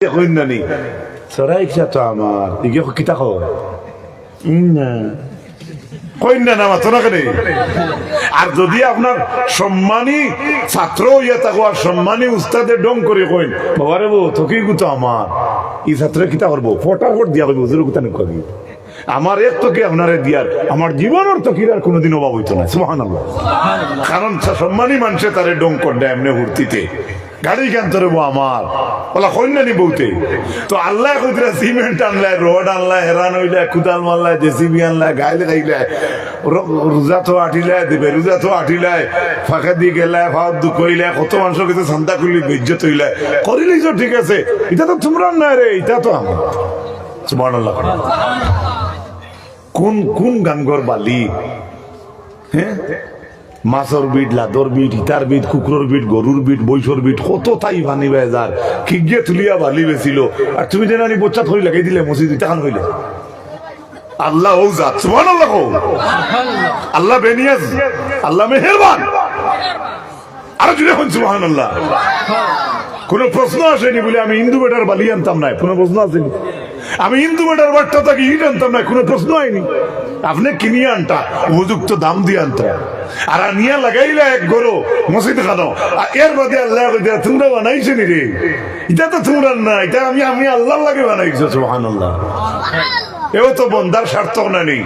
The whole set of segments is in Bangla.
কইনানি সরাই ইচ্ছা তো আমার? ইগে কিতা খো না কইনা না মাত্র না কেন আর যদি আপনার সম্মানী ছাত্র ইয়া থাকো আর সম্মানী উস্তাদে ডং করে কইন বাবা রে বউ তোকেই গুতো আমার। ই ছাত্র কিতা করব? ফটাফট দিয়া করব হুজুর গুতা নকবি আমার এক তোকে আপনারে দিয়ার আমার জীবনের তো কিরার কোনোদিন অভাব হইতো না সুহান কারণ সম্মানী মানুষে তারে ডং করে এমনি হুর্তিতে গাড়ি কেন তোরে আমার? বলা কইনা নি বউতে তো আল্লাহ কইতরা সিমেন্ট আনলাই রড আনলাই হেরান হইলে, কুদাল মারলাই জেসিবি আনলাই গাইলে গাইলে রোজা তো আটিলাই দিবে, রোজা তো আটিলাই ফাঁকা দিয়ে গেলাই ফাঁক দুঃখ হইলে কত মানুষ কিছু শান্তা করলি, বেজ্জত হইলে। করিলি তো ঠিক আছে, এটা তো তোমরা না রে, এটা তো আমার। সুবহানাল্লাহ। কোন কোন গানগর বালি? হ্যাঁ? মাছর বিট লাদর বিট ইটার বিট কুকুরের বিট গরুর বিট বৈশর বিট, কত তাই ভানি বেজার কিগে তুলিয়া ভালি বেছিল আর তুমি যেন আনি বচ্চা ধরি লাগাই দিলে মসজিদ ইটাখান হইলে আল্লাহ ও জাত। সুবহান আল্লাহ আল্লাহ বেনিয়াজ আল্লাহ মেহেরবান আরও জুড়ে হন সুবহান আল্লাহ কোন প্রশ্ন আসেনি বলে, আমি হিন্দু বেটার বালি আনতাম না কোনো প্রশ্ন আসেনি। আমি হিন্দু বেটার বাট্টা তাকে ইট আনতাম না কোনো প্রশ্ন হয়নি। আপনি কিনিয়ে আনতা? উপযুক্ত দাম দিয়ে আনতা। আর নিয়ে লাগাইলে এক গরো মসজিদ খানো। এর বাদে আল্লাহ তোমরা বানাইছো নি রে? এটা তো তোমরা না, এটা আমি আমি আল্লাহ লাগে বানাইছো সুবহান আল্লাহ এও তো বন্দার সার্থক না নেই।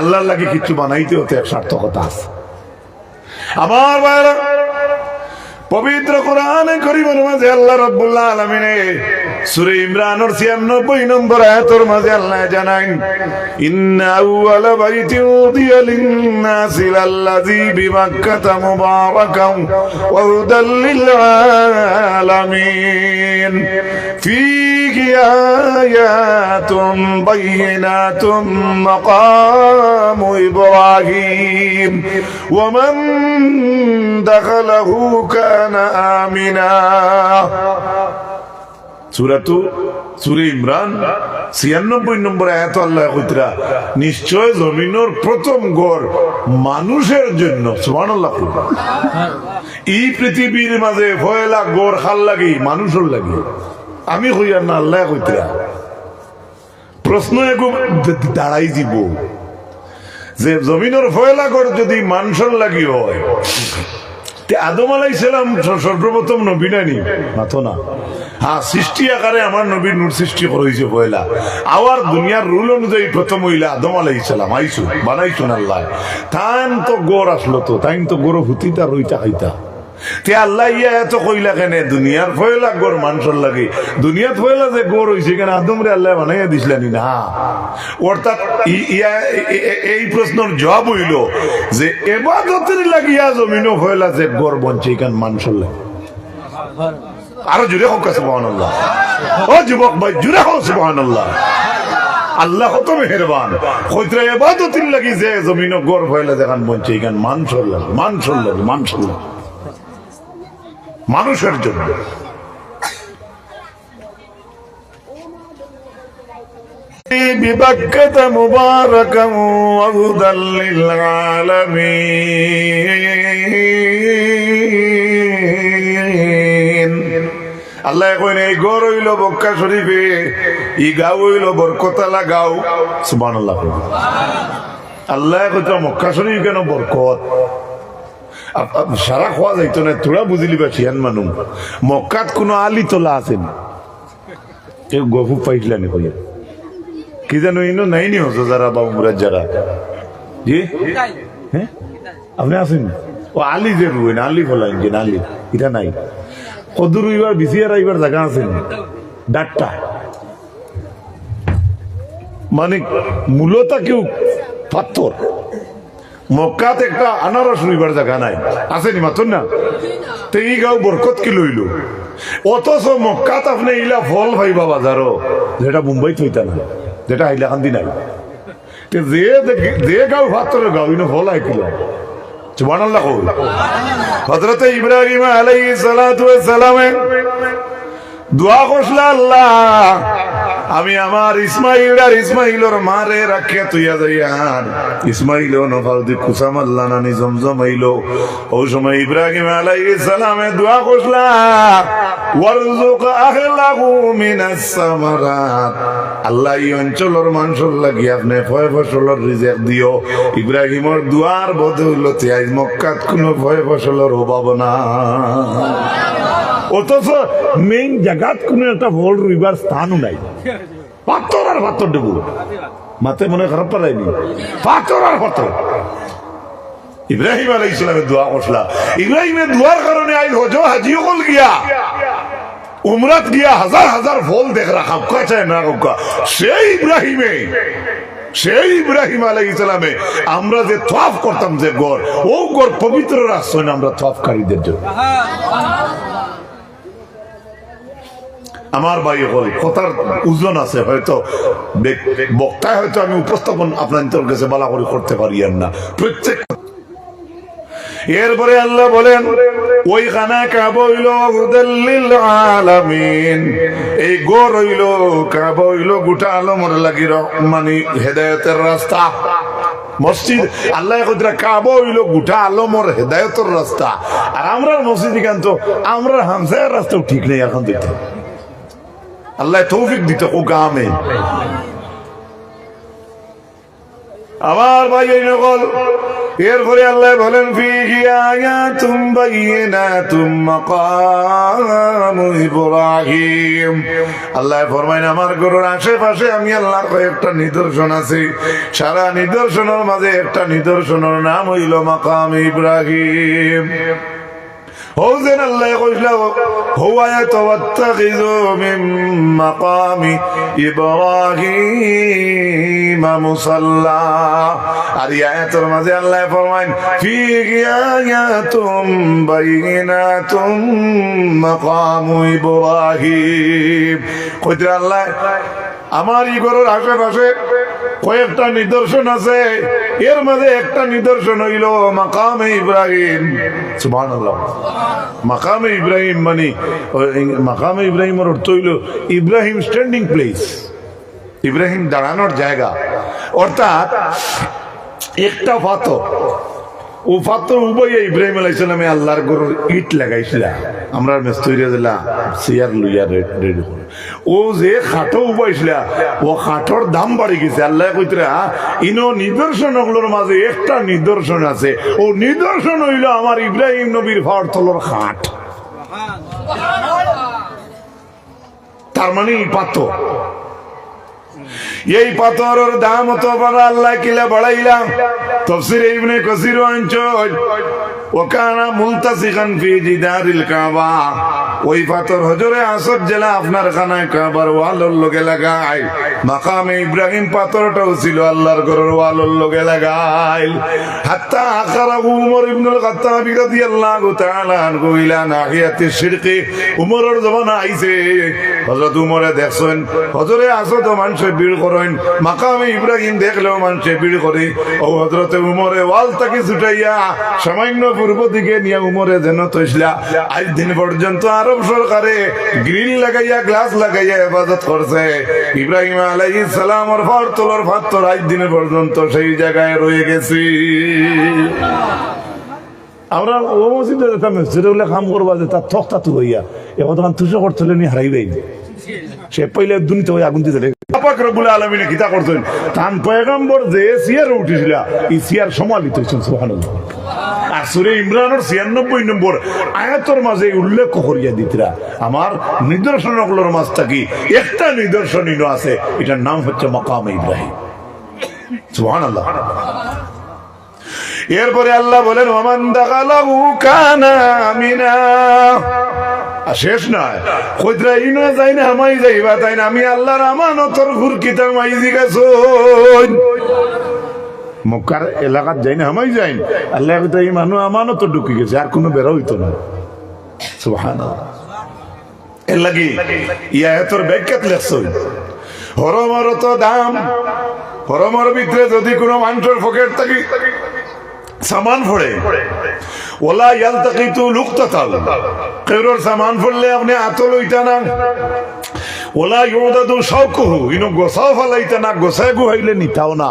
আল্লাহর লাগে কিছু বানাইতে হতে এক সার্থকতা আছে। আমার ভাইরা পবিত্র কোরআনে করিমের মাঝে আল্লাহ রাব্বুল আলামিনে সূরা ইমরানের 96 নম্বর আয়াতের মাঝে আল্লাহ জানান ইন্না আউওয়ালা বাইতিন উদিয়া লিন-নাসি লাল্লাযী বিমাক্কাতা মুবারাকান ওয়া হুদাল লিল আলামিন ফীহি আয়াতুন বাইয়িনাতুন মাকামু ইব্রাহিম। ওয়া মান সুরাতু সুরে ইমরান ছিয়ানব্বই নম্বর এত আল্লাহ কইতরা নিশ্চয় জমিনের প্রথম গড় মানুষের জন্য। সুমান আল্লাহ এই পৃথিবীর মাঝে ভয়লা গড় খাল লাগি? মানুষের লাগি। আমি কইয়ার না আল্লাহ কইতরা প্রশ্ন এগো দাঁড়াই দিব যে জমিনের ভয়লা গড় যদি মানুষের লাগি হয় আদম আলাইসালাম সর্বপ্রথম নবী নানি মাথো না। হ্যাঁ সৃষ্টি আকারে আমার নবীর নূর সৃষ্টি করেছে পয়লা। আবার দুনিয়ার রুল অনুযায়ী প্রথম হইলা আদম আলাইসালাম আইসু বানাইছুন আল্লাহ। তাইন তো গোর আসলো তো তাইন তো গোর হুতিতা রইতা খাইতা। তে আল্লাহ কেনে? গড় মানুষের কেন মানুষের আরও জুড়ে হোক ও যুবক ভাই জুড়ে হোক আল্লাহ কত মেহরবান। লাগি যে ফয়লা বঞ্চে এখান মানুষের লাগে মানুষের লাগে মানুষের লাগে। মানুষের জন্য ببكة مباركا وهدى للعالمين আল্লাহ কইন এই গড় হইল বক্কা শরীফে ই গাও হইল বরকতালা গাও সুবান আল্লাহ আল্লাহ কইত মক্কা শরীফ কেন বরকত আপ- আপ- সারা খোয়া যাইতো না, তোরা বুঝিলি বা সিয়ান মানুষ মক্কাত কোনো আলি তোলা আছে কেউ গফু পাইছিলা নি কইয়া? কি জানো ইনো নাই নি হতো যারা বাবু মুরাদ যারা জি? হ্যাঁ আপনি আছেন ও আলি যে রুইন আলি ফলাই যে, আলি। এটা নাই। কদুর এবার বিসিয়ার এবার জায়গা আছে ডাক্তার মানে মূলত কেউ পাথর মক্কাত একটা আনারস রইবার জায়গা নাই। আছে নি মাত্র না? তো এই গাঁও বরকত কি লইল অথচ মক্কাত আপনি ইলা ফল ভাইবা বাজারও যেটা মুম্বাই থইতা না যেটা হাইলাকান্দি নাই। যে যে গাঁও ভাতরে গাঁও, ইনো ফল আইকিল সুবহানাল্লাহ কও। হযরত ইব্রাহিম সালাতু ওয়াস সালামে দোয়া করছিল আল্লাহ। আমি আমার ইসমাইল আর ইসমাইলর মারে রাখিয়া তুইয়া যাইয়ান ইসমাইল নফাউদি কুসাম আল্লাহ নানি জমজম আইলো ও সময় ইব্রাহিম আলাইহিস সালামে দোয়া করলা ওয়ারজুক আহলাহু মিনাস সামারাত। আল্লাহ এই অঞ্চলের মানুষের লাগি আপনি ভয় ফসলের রিজেক দিও। ইব্রাহিমর দুয়ার বদৌলতে আজ মক্কাত কোনো ভয় ফসলের অভাব না অথচ মেইন জায়গাত কোনো একটা ভোল রইবার স্থানও নাই। পাথর আর পাথর দেবো। মাতে মনে খারাপ পারাইনি পাথর আর পাথর। ইব্রাহিম আলাই ইসলামের দোয়া করলা ইব্রাহিমের দোয়ার কারণে আই হজ হাজিও কল গিয়া। উমরাত গিয়া হাজার হাজার ফল দেখ রাখা চায় না কাকা সেই ইব্রাহিমে, সেই ইব্রাহিম আলাই ইসলামে আমরা যে থফ করতাম যে গড়, ও গড় পবিত্র রাষ্ট্র আমরা থফকারীদের জন্য। আমার ভাই হল কথার ওজন আছে, হয়তো বক্তায় হয়তো আমি উপস্থাপন আপনার কাছে বালা করে করতে পারি আর না। প্রত্যেক এরপরে আল্লাহ বলেন কাব হইল আলামিন। এই গোর হইল কাব হইল গোটা আলমর লাগি র- মানে হেদায়তের রাস্তা। মসজিদ আল্লাহ কইরা কাব হইল গোটা আলমর হেদায়তের রাস্তা। আর আমরা মসজিদ কিন্তু আমরা হামসায়ের রাস্তাও ঠিক নেই এখন দিতে আল্লাহ তৌফিক দিতে ও গামে আমার ভাই নকল, এরপরে আল্লাহ বলেন আল্লাহ ফরমাইন, আমার গরুর আশেপাশে আমি আল্লাহর কয়েকটা নিদর্শন আছে। সারা নিদর্শনের মাঝে একটা নিদর্শনের নাম হইল মাকাম ইব্রাহিম। হৌজেন আল্লাহ কইলা হুয়া ইয়াতাওয়াত্তাখিযু মিন মাকামি ইব্রাহিম মুসাল্লা। আর এই আয়াতের মাঝে আল্লাহ ফরমাইন ফি আয়াতুম বাইনাতুম মাকামু ইব্রাহিম। কইতে আল্লাহ, আমার ই ঘরের আশেপাশে কয়েকটা নিদর্শন আছে। এর মাঝে একটা নিদর্শন হইল মাকামে ইব্রাহিম। মাকামে ইব্রাহিম মানে মাকামে ইব্রাহিমের অর্থ হইল ইব্রাহিম স্ট্যান্ডিং প্লেস ইব্রাহিম দাঁড়ানোর জায়গা। অর্থাৎ একটা পাথর ও ফাতর উভয় ইব্রাহিম আলাইসালামে আল্লাহর গরুর ইট লাগাইছিল আমরা মেস্তরিয়া দিলা চেয়ার লইয়া রেডি করে ও যে খাটো উবাইছিল, ও খাটোর দাম বাড়ি গেছে। আল্লাহ কইতরা ইনো নিদর্শন ওগুলোর মাঝে একটা নিদর্শন আছে। ও নিদর্শন হইল আমার ইব্রাহিম নবীর ভাড় তলর খাট। তার মানে পাথর। এই পাথরের দাম তো আল্লাহ কিলা বাড়াইলাম তফসির ইবনে কসির অঞ্চল ওকানা মুলতাসিখান ফি জিদারিল কাবা। ওই পাথর হজরে আসর জেলা আপনার খানায় কাবার ওয়ালর লগে লাগাই মাকামে ইব্রাহিম পাথরটাও ছিল আল্লাহর ঘরের ওয়ালর লগে লাগাই হাত্তা আখারা উমর ইবনুল খাত্তাব রাদিয়াল্লাহু তাআলা আনহু ইলা নাহিয়াতি শিরকি। উমরের জমানা আইছে। হযরত উমরে দেখছেন হজরে আসো তো মানুষে ভিড় করেন। মাকামে ইব্রাহিম দেখলেও মানুষে ভিড় করে। ও হজরতে উমরে ওয়াল তাকে ছুটাইয়া সামান্য পূর্ব দিকে নিয়ে উমরে যেন তৈসলা। আজ দিন পর্যন্ত আরব সরকারে গ্রিল লাগাইয়া গ্লাস লাগাইয়া ইবাদত করছে। ইব্রাহিম আলাইহিস সালামর ফার তোলর ফাত্তর আজ দিন পর্যন্ত সেই জায়গায় রয়ে গেছি। আমরা ও মসজিদে যেতাম মসজিদে বলে কাম করবা যে তার থকতা তু হইয়া এখন তখন তুষো করতে নি হারাইবেই সে পইলে দুনিতে ওই আগুন দিতে রব্বুল আলামিনে কিতা করতেন তান পয়গম্বর যে সিয়ার উঠিছিল এই সিয়ার সমালিত হইছেন সুবহানাল্লাহ। আর সুরে ইমরানের ছিয়ানব্বই নম্বর আয়াতর মাঝে উল্লেখ করিয়া দিতরা, আমার নিদর্শন নিদর্শনগুলোর মাঝ থাকি একটা নিদর্শন আছে, এটার নাম হচ্ছে মাকাম ইব্রাহিম। সুবহানাল্লাহ। এরপরে আল্লাহ বলেন ওমান দাগালাহু শেষ নয় যাই না তাই না আমি আল্লাহর আমানতর ঘুরকিতা মাইজি গেছো মক্কার এলাকাত যাই না আমাই যাই আল্লাহ এই মানুষ আমানত ঢুকি গেছে আর কোনো বেরো হইতো না। সুবহানাল্লাহ। এর লাগি ইয়া এতর ব্যাখ্যাত লেখছো। হরমর তো দাম হরমর ভিতরে যদি কোনো মানুষের পকেট থাকি সামান ফোড়ে ওলা ইয়াল তাকি তু লুকতা তাল কেউর সামান ফোড়লে আপনি আতল ওইটা না। ওলা ইউদাদু শাওকুহু, ইনো গোসাও ফালাইতে না গোসায় গুহাইলে নিতাও না।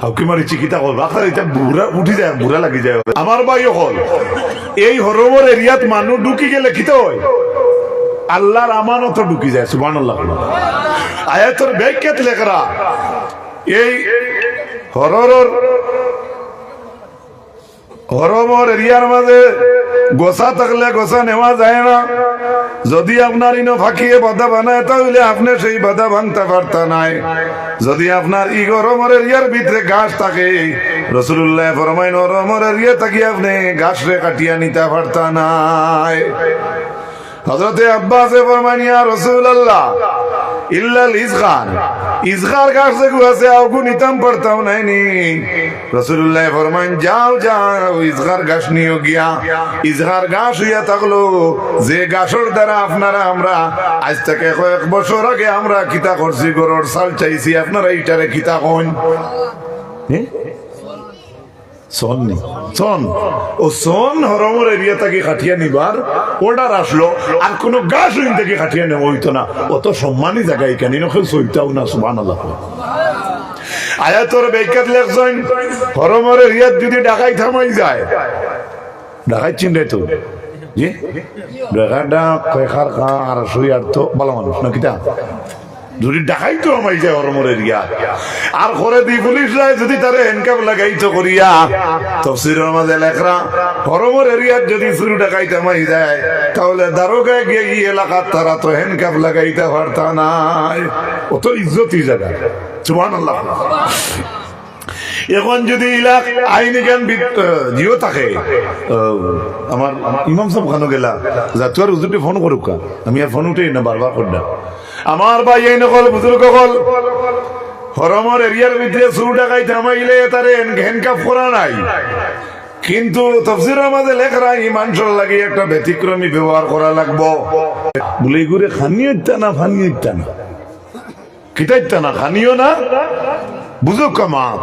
হাউকি মারি এটা বুড়া উঠি যায় বুড়া লাগি যায় আমার ভাই হল এই হরমর এরিয়াত মানুষ ঢুকি গেলে কিতে হয় আল্লাহর আমানত ঢুকি যায় সুবান আল্লাহ আয়াতর ব্যাখ্যাত লেখরা এই হরর হরমর এরিয়ার মাঝে গোসা থাকলে গোসা নেওয়া যায় না? যদি আপনার ইনো ফাঁকিয়ে বাধা বানায়, তাহলে আপনি সেই বাধা ভাঙতে পারতা নাই। যদি আপনার ই গরমের ইয়ার ভিতরে গাছ থাকে রসুল্লাহ ফরমাইন গরমের ইয়ে থাকি আপনি ঘাস রে কাটিয়া নিতে পারতা নাই। হজরতে আব্বাসে ফরমানিয়া রসুল আল্লাহ ইল্লাল ইসগান ইসগার গাছ যে আছে আউকু নিতাম পারতাম নাই নি। রসুল্লাহ ফরমান যাও যাও, ইজহার গাছ নিয়ে গিয়া। ইজহার গাছ হইয়া থাকল, যে গাছর দ্বারা আপনারা আমরা আজ থেকে কয়েক বছর আগে আমরা কিতা করছি গরর সাল চাইছি, আপনারা এইটারে কিতা কন হ্যাঁ সন নি সন ও সন হরমর এরিয়া থেকে খাটিয়া নিবার অর্ডার আসলো আর কোন থেকে নেওয়া হইতো না। অত সম্মানী জায়গায় কেন নখে সইতাও না সুবান আল্লাহ আয়াতর বেকাত লেখছেন হরমর এরিয়াত যদি ডাকাই থামাই যায়। ডাকাই চিন্তাই তো। জি? ডাকাটা কয়েকার কা আর শুই আর তো ভালো মানুষ না কিতা যদি ডাকাই তো আমাই যায় হরমর এরিয়া আর করে দি পুলিশ রায় যদি তারে হ্যান্ডকাপ লাগাইতো করিয়া। তফসিরের মাঝে লেখরা হরমর এরিয়ার যদি শুরু ডাকাইতে মাই যায়, তাহলে দারোগায় গিয়ে এই এলাকার তারা তো হ্যান্ডকাপ লাগাইতে নাই। অত ইজ্জতি জায়গা আল্লাহ এখন যদি ইলাক আইনি জ্ঞান জিও থাকে আমার ইমাম সাহেব খানো গেলা যাতে আর ফোন করুক আমি আর ফোন উঠেই না, বারবার করডা আমার ভাই এই নকল বুজুর্গ কল। হরমর এরিয়ার ভিতরে শুরু টাকায় থামাইলে তারে হ্যান্ডকাপ করা নাই। কিন্তু তফসিরের মাঝে লেখরা ইমানসর লাগে একটা ব্যতিক্রমী ব্যবহার করা লাগবো। বলে ঘুরে খানিও ইত্যা না ফানিও ইত্যা না? কিতা ইত্যা না, খানিও না? কামা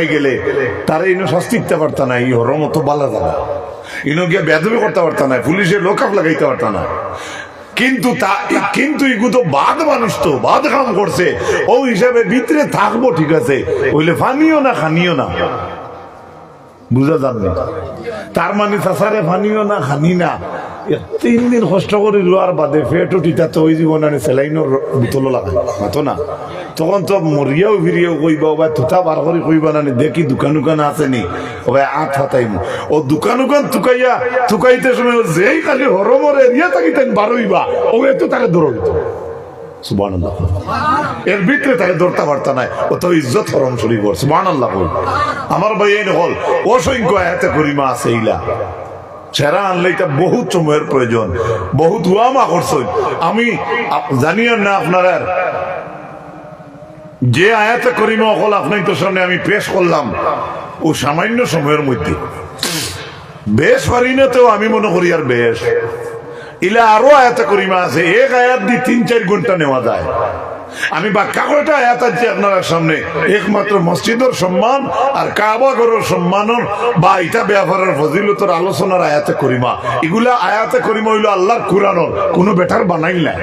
গেলে বালা বেদবি করতে পারত না, পুলিশের লোকাপ লাগাইতে পারত না। কিন্তু তা কিন্তু এগুলো তো বাদ মানুষ তো, বাদ কাম করছে। ও হিসাবে ভিতরে থাকব ঠিক আছে। ওইলে ফানিও না, খানিও না। বুঝা যাননি? তার মানে চাচারে ফানিও না, খানি না। তিন দিন কষ্ট করে লোয়ার বাদে ফেট উঠিতা তো ওই জীবন আনে সেলাইনের বোতল লাগাই। মাতো না। তখন তো মরিয়াও ফিরিয়াও কইবা বা থুতা বার করে কইবা না দেখি দোকান দোকান আছে নি? ও ভাই আট হাতাইম ও দোকান দোকান থুকাইয়া, থুকাইতে সময় যেই খালি হরমরে দিয়া থাকিতেন বারোইবা ও এত তাকে সুবহানাল্লাহ। এর ভিতরে তাকে ধরতে পারতা নাই। ও তো ইজ্জত হরম শরীফ সুবহানাল্লাহ বল আমার ভাই এই হল অসংখ্য আয়াতে করিমা আছে ইলা সেরা আনলে এটা বহুত সময়ের প্রয়োজন। বহুত ওয়ামা করছেন আমি জানিও না আপনারা যে আয়াতে করিমা অকল আপনার তো সামনে আমি পেশ করলাম, ও সামান্য সময়ের মধ্যে। বেশ পারি না তো, আমি মনে করি আর বেশ। ইলা আরও আয়াতে করিমা আছে, এক আয়াত দিয়ে তিন চার ঘণ্টা নেওয়া যায়। আমি বাক্যা কয়টা আয়াত আপনার সামনে, একমাত্র মসজিদের সম্মান আর কাবা ঘরের সম্মানের বা ইটা ব্যাপারের ফজিলতর আলোচনার আয়াতে করিমা। এগুলা আয়াতে করিমা হইল আল্লাহর কুরানোর কোনো বেটার বানাইল না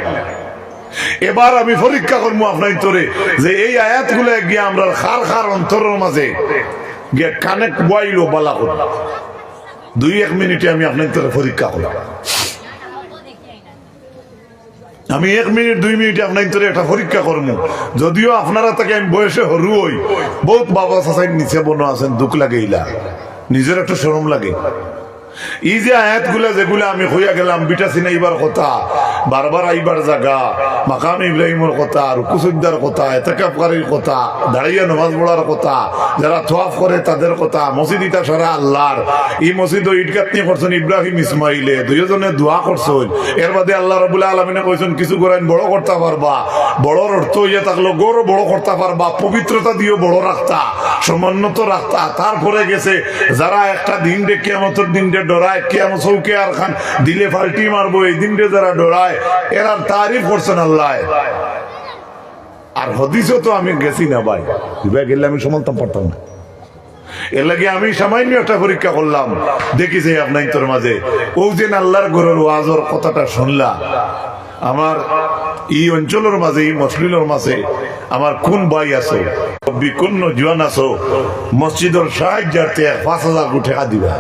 এবার আমি পরীক্ষা করব আপনার তোরে যে এই আয়াতগুলো গিয়ে আমরা খার খার অন্তরের মাঝে গিয়ে কানেক্ট বইলো বলা করব দুই এক মিনিটে আমি আপনার তোরে পরীক্ষা করলাম। আমি এক মিনিট, দুই মিনিট আপনার তোরে একটা পরীক্ষা করব যদিও আপনারা তাকে আমি বয়সে হরু হই বহুত বাবা সাসাই নিচে বনো আছেন, দুঃখ লাগে ইলা। নিজের একটা সরম লাগে। এই যে আয়াতগুলা যেগুলা আমি হইয়া গেলাম, বিটা সিনাইবার কথা বারবার আইবার জায়গা মাকাম ইব্রাহিমের কথা রুকুসুদ্দার কথা এতেকাফকারীর কথা, দাঁড়িয়ে নমাজ পড়ার কথা, যারা তোয়াফ করে তাদের কথা, মসজিদ ইটা সারা আল্লাহর। এই মসজিদ ইট গাঁথনি করছেন ইব্রাহিম ইসমাইলে, দুইজনে দোয়া করছেন। এর বাদে আল্লাহ রবুল্লাহ আলমিনে কইছেন, কিছু করেন বড় করতে পারবা। বড়র অর্থ ইয়ে থাকল, গৌর বড় করতে পারবা, পবিত্রতা দিয়েও বড় রাখতা, সমন্নত রাখতা। তারপরে গেছে, যারা একটা দিন ডে কেমতর দিন ডে ডরায় কেমন চৌকে আর খান, দিলে ফাল্টি মারবো, এই দিন ডে যারা ডরায় এরা তারিফ করছেন আল্লাহ আর হদিসও তো আমি গেছি না, ভাই। ভাই গেলে আমি সমালতাম পারতাম না। এর লাগে আমি সামান্য একটা পরীক্ষা করলাম। দেখি যে আপনার তোর মাঝে। ও যে আল্লাহর ওয়াজর কথাটা শুনলা। আমার এই অঞ্চলের মাঝে এই মাঝে আমার কোন ভাই আছে? বিকুন্ন জোয়ান আছো? মসজিদের সাহায্যার্থে পাঁচ হাজার টাকা দিবা।